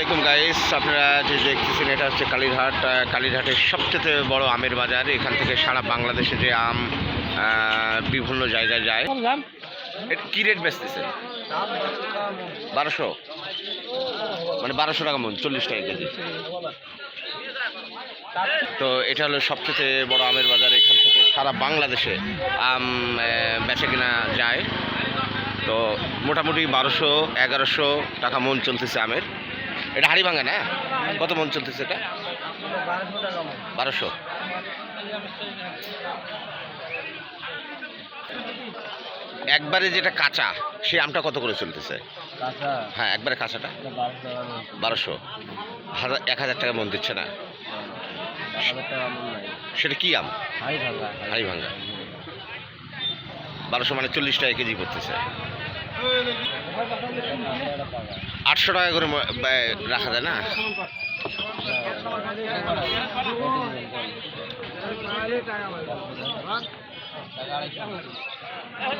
আলাইকুম গাইস আপনারা যে দেখতেছেন এটা হচ্ছে কালীরহাট। আহ, কালীরহাটের সবচেয়ে বড় আমের বাজার। এখান থেকে সারা বাংলাদেশে যে আম বিভিন্ন জায়গায় যায়। কী রেট বেচতেছে বারোশো। মানে বারোশো টাকা মন চল্লিশ টাকা কেজি। তো এটা হলো সবচেয়ে বড় আমের বাজার। এখান থেকে সারা বাংলাদেশে আম বেচা কিনা যায়। তো মোটামুটি বারোশো এগারোশো টাকা মন চলতেছে আমের। এটা হাড়ি ভাঙা না? কত মন চলতেছে এটা? বারোশো। একবারে যেটা কাঁচা সেই আমটা কত করে চলতেছে? হ্যাঁ একবারে কাঁচাটা? বারোশো হাজার এক হাজার টাকা মন দিচ্ছে না? সেটা কি আম? হাই হাড়ি ভাঙা বারোশো মানে চল্লিশ টাকা কেজি পড়তেছে। আটশো টাকা করে রাখা যায় না? টাকা